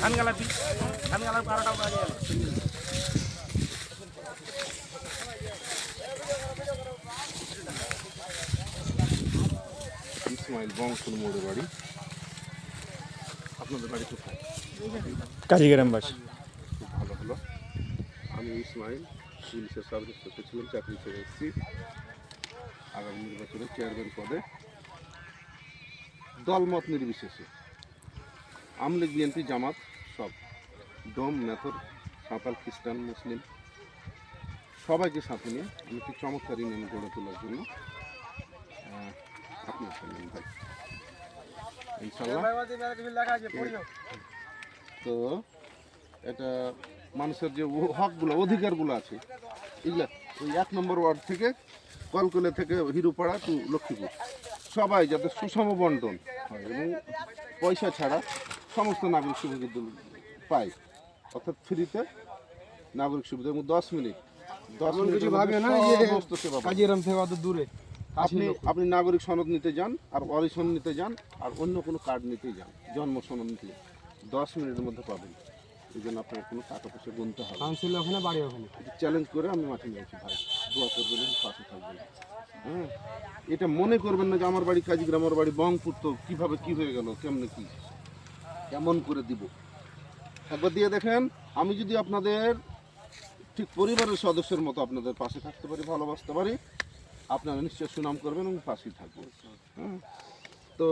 ধান গালাপি ধান গালাপি বারোটাও কাজে ইসমাইল বংশুর মোড়ে বাড়ি। আপনাদের বাড়ি কোথায়? কাজীগ্রাম বাস খুব ভালো হলো। আমি ইসমাইল পুলিশের সাব ইন্সপেক্টর ছিলাম চাকরি ছেড়ে এসেছি। আগামী নির্বাচনে চেয়ারম্যান পদে। দলমত নির্বিশেষে। আমলিগ বিএনপি, জামাত সব। ডোম, মেথর সাঁতাল খ্রিস্টান, মুসলিম সবাইকে সাথে নিয়ে আমি একটি চমৎকার ইউনিয়ন গড়ে তোলার জন্য আপনার সঙ্গে ভাই। ইনশাল্লাহ তো এটা মানুষের যে হকগুলো, অধিকারগুলো আছে, এগুলা ওই এক নম্বর ওয়ার্ড থেকে কলকলে থেকে হিরোপাড়া টু লক্ষ্মীপুর। সবাই যাতে সুষম বন্টন হয় এবং পয়সা ছাড়া সমস্ত নাগরিক সুবিধা পায় অর্থাৎ ফ্রিতে নাগরিক সুবিধা এবং দশ মিনিট। দশ সমস্ত সেবা কাজিরাম থেকে অত দূরে আপনি আপনি নাগরিক সনদ নিতে যান আর অরিসন নিতে যান আর অন্য কোনো কার্ড নিতে যান। জন্ম সনদ নিতে দশ মিনিটের মধ্যে পাবেন। এই জন্য আপনার কোনো টাকা পয়সা গুনতে হবে কাউন্সিল ওখানে বাড়ি ওখানে। চ্যালেঞ্জ করে আমি মাঠে নিয়েছি ভাই। দোয়া করবেন পাশে থাকবেন হ্যাঁ? এটা মনে করবেন না যে আমার বাড়ি কাজীগ্রাম আমার বাড়ি বংপুর তো কীভাবে কী হয়ে গেল কেমনে কি? কেমন করে দিব। একবার দিয়ে দেখেন আমি যদি আপনাদের ঠিক পরিবারের সদস্যের মতো আপনাদের পাশে থাকতে পারি ভালোবাসতে পারি আপনারা নিশ্চয় সুনাম করবেন এবং পাশেই থাকবেন। হ্যাঁ? তো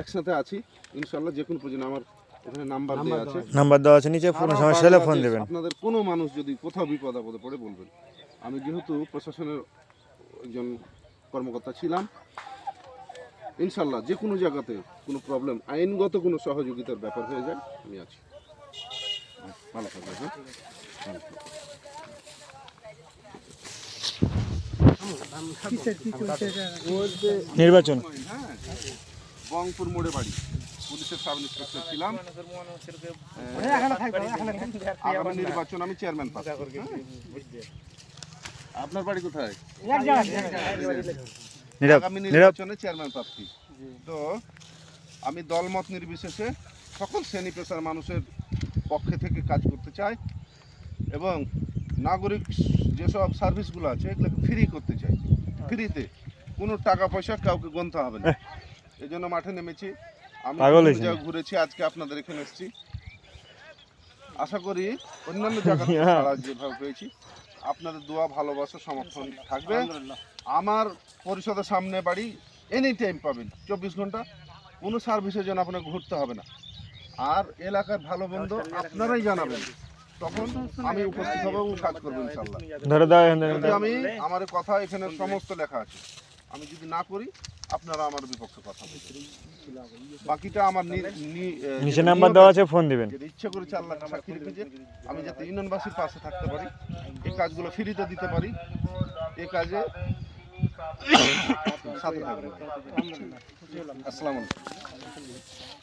একসাথে আছি ইনশাল্লাহ যে কোনো প্রয়োজনে আমার ওখানে নাম্বার দেওয়া আছে। নাম্বার দেওয়া আছে নিচে কোনো সমস্যা হলে ফোন দেবেন। আপনাদের কোনো মানুষ যদি কোথাও বিপদ আপদে পড়ে বলবেন। আমি যেহেতু প্রশাসনের একজন কর্মকর্তা ছিলাম ইনশাল্লাহ যে কোনো জায়গাতে কোনো প্রবলেম আইনগত কোনো সহযোগিতার ব্যাপার হয়ে যায় আমি আছি। ভালো থাকবেন হ্যাঁ। নির্বাচন। বংপুর মোড়ে বাড়ি। পুলিশের সাব ইন্সপেক্টর ছিলাম। আগামী নির্বাচন আমি চেয়ারম্যান হ্যাঁ? আপনার বাড়ি কোথায়? আগামী নীরব নির্বাচনে চেয়ারম্যান প্রার্থী। তো আমি দলমত নির্বিশেষে সকল শ্রেণি পেশার মানুষের পক্ষে থেকে কাজ করতে চাই এবং নাগরিক যেসব সার্ভিসগুলো আছে এগুলোকে ফ্রি করতে চাই। ফ্রিতে কোনো টাকা পয়সা কাউকে গুনতে হবে না। এই জন্য মাঠে নেমেছি। আমি ঘুরেছি আজকে আপনাদের এখানে এসেছি। আশা করি অন্যান্য জায়গা থেকে হ্যাঁ। যেভাবে পেয়েছি। আপনাদের দোয়া ভালোবাসা সমর্থন থাকবে। আমার পরিষদের সামনে বাড়ি এনি টাইম পাবেন চব্বিশ ঘণ্টা। কোনো সার্ভিসের জন্য আপনাকে ঘুরতে হবে না। আর এলাকার ভালো বন্ধ আপনারাই জানাবেন। তখন আমি উপস্থিত হব এবং কাজ করব ইনশাল্লাহ আমি আমার কথা এখানে সমস্ত লেখা আছে। আমি যদি না করি আপনারা আমার বিপক্ষে কথা বলবেন। বাকিটা আমার নিচে নাম্বার দেওয়া আছে, ফোন দিবেন। যদি ইচ্ছে করেছে আল্লাহ সাক্ষী রেখেছে আমি যাতে ইউনিয়নবাসীর পাশে থাকতে পারি এই কাজগুলো ফ্রিতে দিতে পারি এই কাজে সাথে থাকবেন। আসসালামু আলাইকুম।